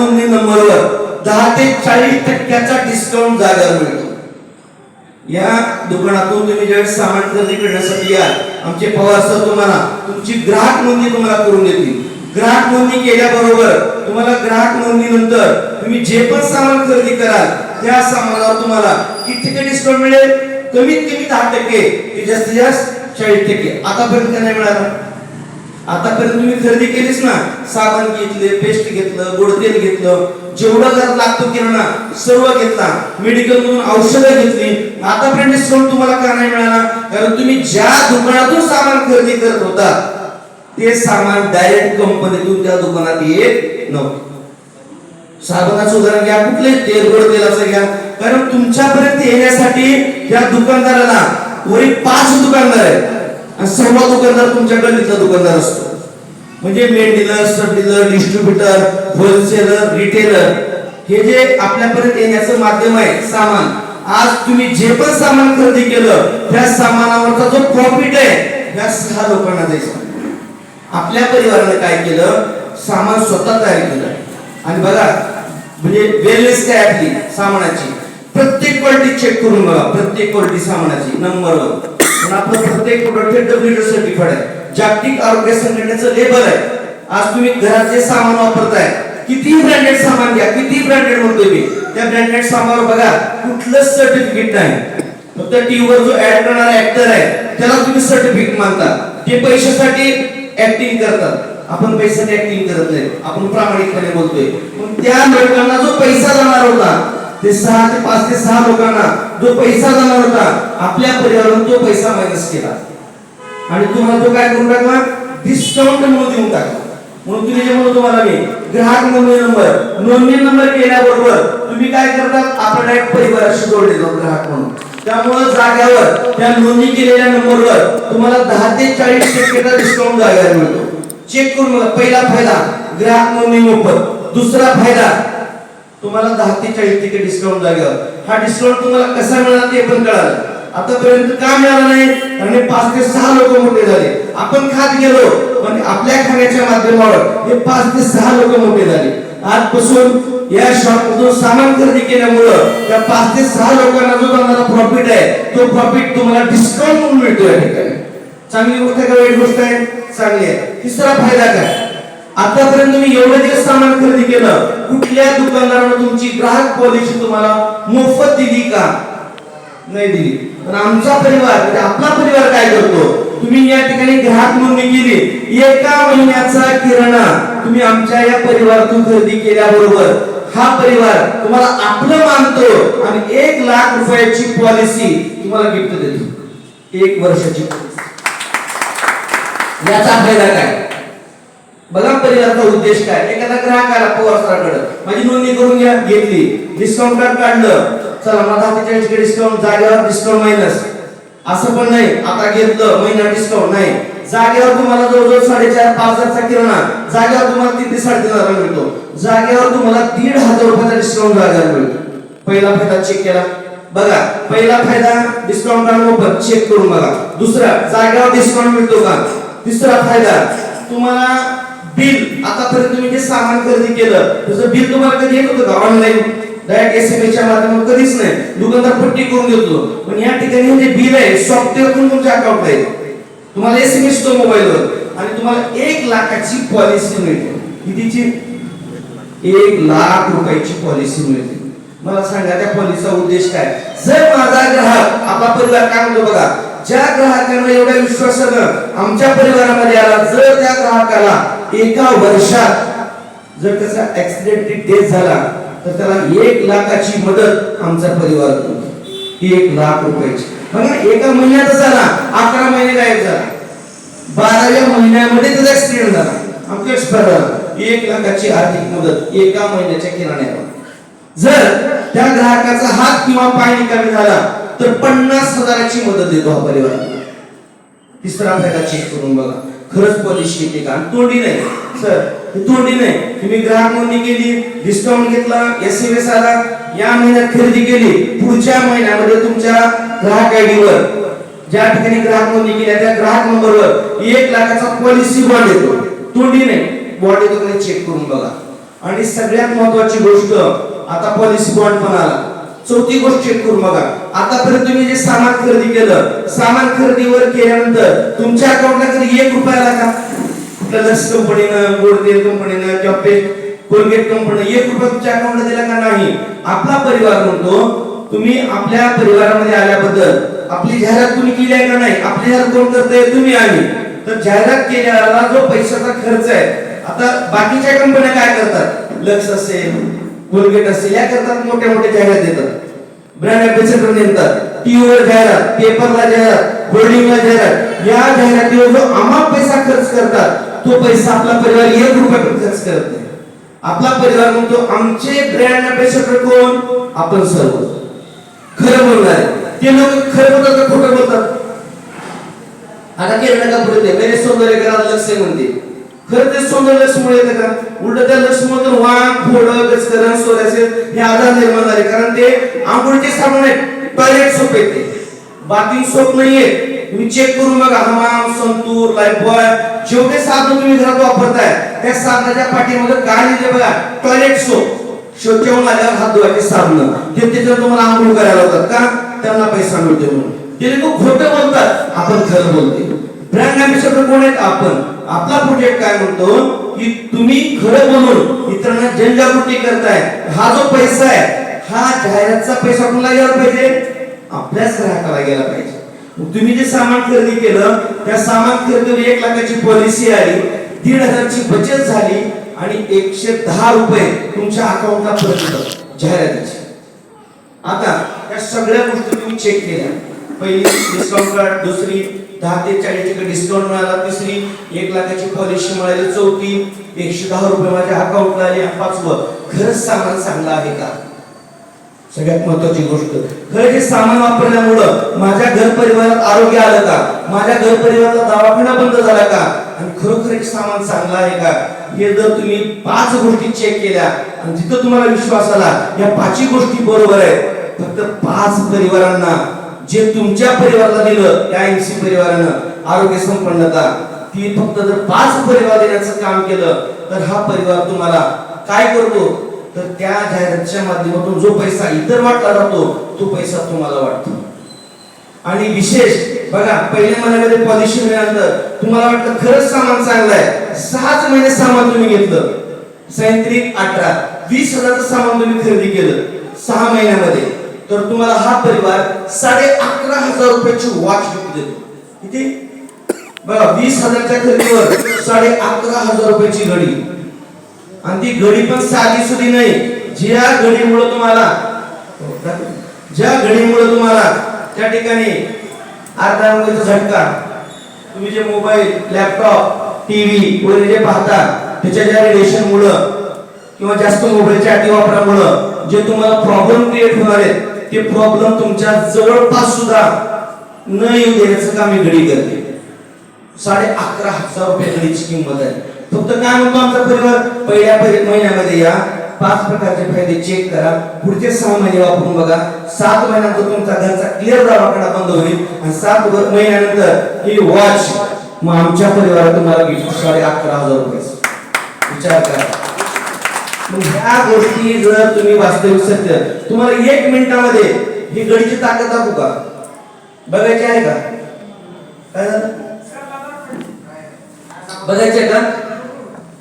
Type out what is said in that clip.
नोंदणी नंबरवर दहा ते चाळीस टक्क्याचा डिस्काउंट जाग्यावर मिळतो. या दुकानातून तुम्ही ज्यावेळेस सामान खरेदी करण्यासाठी याल आमचे पवार सर तुम्हाला तुमची ग्राहक नोंदणी तुम्हाला करून देतील. ग्राहक नोंदणी केल्याबरोबर तुम्हाला ग्राहक नोंदणीनंतर तुम्ही जे पण सामान खरेदी कराल त्या सामानावर तुम्हाला किती टक्के डिस्काउंट मिळेल? कमीत कमी दहा टक्के जास्तीत जास्त चाळीस टक्के. आतापर्यंत नाही मिळाला. आतापर्यंत तुम्ही खरेदी केलीच ना. साबण घेतले पेस्ट घेतलं गोड तेल घेतलं जेवढा घरात लागतो किराणा सर्व घेतला. मेडिकल मधून औषधं घेतली. आतापर्यंत डिस्काउंट तुम्हाला का नाही मिळाला? कारण तुम्ही ज्या दुकानातून सामान खरेदी करत होता ते सामान डायरेक्ट कंपनीतून त्या दुकानात येत नव्हतं. साबणाचं उदाहरण घ्या कुठले तेल गोड तेलाचं घ्या. कारण तुमच्यापर्यंत येण्यासाठी त्या दुकानदाराला वरील पाच दुकानदार आहेत. आणि सर्व दुकानदार तुमच्याकडे गल्लीतला दुकानदार असतो. म्हणजे main dealer sub dealer distributor wholesaler retailer हे जे आपल्यापर्यंत येण्याचं माध्यम आहे सामान. आज तुम्ही जे पण सामान खरेदी केलं त्या सामानावरचा जो प्रॉफिट आहे त्या सहा लोकांना द्यायचा. आपल्या परिवाराने काय केलं सामान स्वतः तयार केलं. आणि बघा म्हणजे वेलनेस काय आपली? सामानाची. प्रत्येक क्वालिटी चेक करून बघा प्रत्येक क्वालिटी सामानाची. नंबरवर पण आपलं प्रत्येक प्रोडक्ट सर्टिफाईड आहे. जागतिक आरोग्य संघटनेचं लेबल आहे. आज तुम्ही घरात जे सामान वापरताय किती ब्रँडेड सामान घ्या किती ब्रँडेड म्हणतोय मी त्या ब्रँडेड सामान बघा कुठलंच सर्टिफिकेट नाही. फक्त टीव्हीवर जो ऍड करणारा ऍक्टर आहे त्याला तुम्ही सर्टिफिकेट मानता. ते पैशासाठी ऍक्टिंग करतात. आपण पैशासाठी ऍक्टिंग करत नाही. आपण प्रामाणिकपणे बोलतोय. पण त्या लोकांना जो पैसा जाणार होता ते सहा ते पाच ते सहा लोकांना जो पैसा जाणार होता आपल्या परिवारातून तो पैसा मायनस केला. आणि तुम्हाला तो काय करून टाकला? डिस्काउंट म्हणून देऊन टाकला. म्हणून तुम्ही जे म्हणतो तुम्हाला मी ग्राहक नोंदणी नंबर नोंदणी नंबर केल्याबरोबर तुम्ही काय करतात आपण डायरेक्ट परिवाराशी जोडले जातो ग्राहक म्हणून. त्यामुळे जाग्यावर त्या नोंदणी केलेल्या नंबरवर तुम्हाला दहा ते चाळीस टक्केचा डिस्काउंट जाग्यावर मिळतो. चेक करून बघा. पहिला फायदा ग्राहक नोंदणी मोफत. दुसरा फायदा तुम्हाला दहा ते चाळीस टक्के डिस्काउंट लागेल हा डिस्काउंट तुम्हाला कसा मिळाला ते पण कळालं. आतापर्यंत का मिळाला नाही? कारण पाच ते सहा लोक मोठे झाले. आपण खात गेलो पण आपल्या खाण्याच्या माध्यमावर हे पाच ते सहा लोक मोठे झाले. आजपासून या शॉप मधून सामान खरेदी केल्यामुळं त्या पाच ते सहा लोकांना जो जाणारा प्रॉफिट आहे तो प्रॉफिट तुम्हाला डिस्काउंट म्हणून मिळतो या ठिकाणी. चांगली गोष्ट आहे का वाईट गोष्ट आहे? चांगली आहे. तिसरा फायदा काय? आतापर्यंत तुम्ही एवढं जे सामान खरेदी केलं कुठल्या दुकानदारानं तुमची ग्राहक पॉलिसी तुम्हाला मोफत दिली का? नाही दिली. पण आमचा परिवार म्हणजे आपला परिवार काय करतो? तुम्ही या ठिकाणी ग्राहक नोंदणी केली. एका महिन्याचा किराणा तुम्ही आमच्या या परिवारातून खरेदी केल्याबरोबर हा परिवार तुम्हाला आपलं मानतो आणि एक लाख रुपयाची पॉलिसी तुम्हाला गिफ्ट देतो. एक वर्षाची याचा फायदा काय? बघा परिवाराचा उद्देश काय? एखादा ग्राहक आला पवार माझी नोंदणी करून घ्या घेतली. डिस्काउंट कार्ड काढलं. चला मला दहा डिस्काउंट जागेवर डिस्काउंट मायनस असं पण नाही. आता घेतलं महिना डिस्काउंट नाही. जागेवर तुम्हाला जवळजवळ साडेचार पाच हजारचा किराणा. जागेवर तुम्हाला तीन ते साडेतीन हजार मिळतो. जागेवर तुम्हाला दीड हजार रुपयाचा डिस्काउंट जागेवर मिळतो. पहिला फायदा चेक केला. बघा पहिला फायदा डिस्काउंट कार्ड चेक करून बघा. दुसरा जागेवर डिस्काउंट मिळतो का? तिसरा फायदा तुम्हाला बिल. आतापर्यंत तुम्ही जे सामान खरेदी केलं त्याचं बिल तुम्हाला कधी येत होतं का ऑनलाईन डायरेक्ट एस एम च्या माध्यमातून कधीच नाही. दुकानदार पट्टी करून घेतो. पण या ठिकाणी जे बिल आहे सॉफ्टवेअर पण तुमच्या अकाउंट आहे. तुम्हाला एस एम एस तो मोबाईलवर आणि तुम्हाला एक लाखाची पॉलिसी मिळते. कितीची? एक लाख रुपयाची पॉलिसी मिळते. मला सांगा त्या पॉलिसीचा उद्देश काय? जर माझा ग्राहक आपला परिवार काय म्हणतो बघा? ज्या ग्राहकांना एवढ्या विश्वासानं आमच्या परिवारामध्ये आला. जर त्या ग्राहकाला एका वर्षात जर त्याचा ऍक्सिडेंटली डेथ झाला तर त्याला एक लाखाची मदत आमचा परिवार करतो एक लाख रुपयाची. बघा एका महिन्यात झाला अकरा महिने गायब झाला. बाराव्या महिन्यामध्ये त्याचा ऍक्सिडेंट झाला. आमच्या एक्सपर्ट एक लाखाची आर्थिक मदत एका महिन्याच्या किराण्यावर. जर त्या ग्राहकाचा हात किंवा पाय निकामी झाला तर पन्नास हजाराची मदत देतो हा परिवार. तिसरा फायदा चेक करून बघा. खरंच पॉलिसी येते का? तोंडी नाही. सर तोंडी नाही. तुम्ही ग्राहक नोंदणी केली डिस्काउंट घेतला एस एम एस आला या महिन्यात खरेदी केली पुढच्या महिन्यामध्ये तुमच्या ग्राहक आयडीवर ज्या ठिकाणी ग्राहक नोंदणी केली त्या ग्राहक नंबरवर एक लाखाचा पॉलिसी बॉन्ड येतो. तोंडी नाही. बॉन्ड येतो चेक करून बघा. आणि सगळ्यात महत्वाची गोष्ट आता पॉलिसी बॉन्ड पण आला. चौथी गोष्ट चेक करून बघा. आतापर्यंत तुम्ही जे सामान खरेदी केलं सामान खरेदीवर केल्यानंतर तुमच्या अकाउंटला कधी एक रुपया आला का? कुठल्या लस कंपनीनं गोडतेल कंपनीनं किंवा पेस्ट कोलगेट कंपनी एक रुपया तुमच्या अकाउंटला दिला का नाही? आपला परिवार म्हणतो तुम्ही आपल्या परिवारामध्ये आल्याबद्दल आपली जाहिरात तुम्ही केली आहे का नाही? आपली जाहिरात कोण करताय तुम्ही आम्ही तर जाहिरात केल्याला जो पैशाचा खर्च आहे आता बाकीच्या कंपन्या काय करतात? लक्ष असेल. कोलगेट असेल या करतात मोठ्या मोठ्या जाहिरात देतात. ब्रँड अँबॅसेडर नेमतात. टीव्हीवर जाहिरात पेपरला जाहिरात होर्डिंगला जाहिरात. या जाहिरातीवर जो अमाप पैसा खर्च करतात तो पैसा आपला परिवार एक रुपया पण खर्च करत नाही. आपला परिवार म्हणतो, आमचे ब्रँड अँबॅसेडर कोण? आपण सर्व. खरं बोलणार ते लोक खरं बोलतात का खोटं बोलतात? आता केरळ का पुढे मेरे सौंदर्य करा लक्ष म्हणते. खरं ते सौंदर्य लक्षमुळे येतं का? उलट त्या तर वाघ फोड गचकरण सोऱ्याचे हे आजार निर्माण झाले. कारण ते आंघोळचे साबण आहेत. टॉयलेट सोप आहेत ते. बाथिंग सोप नाहीये. तुम्ही चेक करून बघा. हमाम संतूर लाईफबॉय जेवढे साधन तुम्ही घरात वापरताय त्या साधनाच्या पाठीमध्ये काय लिहिले बघा? टॉयलेट सोप शौचावून आल्यावर हात धुवायचे साबण ते त्याच्यावर तुम्हाला आंघोळ करायला होतात का? त्यांना पैसा मिळतो म्हणून. ते लोक खोटं बोलतात. आपण खरं बोलते ब्रँड अँबॅसेडर कोण आहेत आपण आपला प्रोजेक्ट काय म्हणतो की तुम्ही खरं बोलून इतरांना जनजागृती करताय. हा जो पैसा आहे हा जाहिरातचा पैसा कोणाला गेला पाहिजे? आपल्याच ग्राहकाला गेला पाहिजे. तुम्ही जे सामान खरेदी केलं त्या सामान खरेदीवर एक लाखाची पॉलिसी आली दीड हजारची बचत झाली आणि एकशे दहा रुपये तुमच्या अकाउंटला परत येतात आता या सगळ्या गोष्टी तुम्ही चेक केल्या. पहिली डिस्काउंट कार्ड दुसरी दहा ते चाळीस टक्के डिस्काउंट मिळाला. तिसरी एक लाखाची पॉलिसी मिळाली. चौथी एकशे दहा रुपये माझ्या अकाउंटला आले. आणि पाचवं खरंच सामान चांगलं आहे का? सगळ्यात महत्वाची गोष्ट खरं हे सामान वापरल्यामुळं माझ्या घर परिवारात आरोग्य आलं का? माझ्या घर परिवाराचा दवाखाना बंद झाला का? आणि खरोखर एक सामान चांगलं आहे का? हे जर तुम्ही पाच गोष्टी चेक केल्या आणि तिथं तुम्हाला विश्वास आला या पाचही गोष्टी बरोबर आहेत. फक्त पाच परिवारांना जे तुमच्या परिवाराला दिलं त्या एमसी परिवारानं आरोग्य संपन्नता ती फक्त जर पाच परिवार देण्याचं काम केलं तर हा परिवार तुम्हाला काय करतो? तर त्या जाहिरातीच्या माध्यमातून जो पैसा इतर वाटला जातो तो पैसा तुम्हाला वाटतो. आणि विशेष बघा पहिल्या महिन्यामध्ये पॉलिसी मिळाल्यानंतर तुम्हाला वाटतं खरंच सामान चांगलं आहे. सहाच महिने सामान तुम्ही घेतलं. सैत्रिक अठरा वीस हजारचं सामान तुम्ही खरेदी केलं. सहा महिन्यामध्ये. तर तुम्हाला हा परिवार साडे अकरा हजार रुपयाची वॉच गिफ्ट देतो. किती? बघा वीस हजारच्या खरेदीवर साडे अकरा हजार रुपयाची घडी. आणि ती घडी पण साधी सुधी नाही. ज्या घडीमुळे तुम्हाला ज्या घडीमुळे तुम्हाला त्या ठिकाणी अर्धा अंगाचा झटका तुम्ही जे मोबाईल लॅपटॉप टीव्ही वगैरे जे पाहता त्याच्या ज्या रेडिएशन मुळे किंवा जास्त मोबाईलच्या अतिवापरामुळं जे तुम्हाला प्रॉब्लेम क्रिएट होणार आहेत ते प्रॉब्लेम तुमच्या जवळपास सुद्धा न येऊ देण्याचं काम घडी करते. साडे अकरा हजार रुपये घडीची किंमत आहे. फक्त काय म्हणतो आमचा परिवार? पहिल्या महिन्यामध्ये या पाच प्रकारचे फायदे चेक करा. पुढचे सहा महिने वापरून बघा. सात महिन्यानंतर तुमचा घरचा क्लिअर दवाखाना बंद होईल. आणि सात महिन्यानंतर ही वॉच मग आमच्या परिवारात तुम्हाला गिफ्ट साडे अकरा हजार रुपये. विचार करा. म्हणजे ह्या गोष्टी जर तुम्ही वास्तविक सत्य. तुम्हाला एक मिनिटामध्ये ही गडीची ताकद दाखवू का? बघायची आहे का? काय झालं बघायचे का?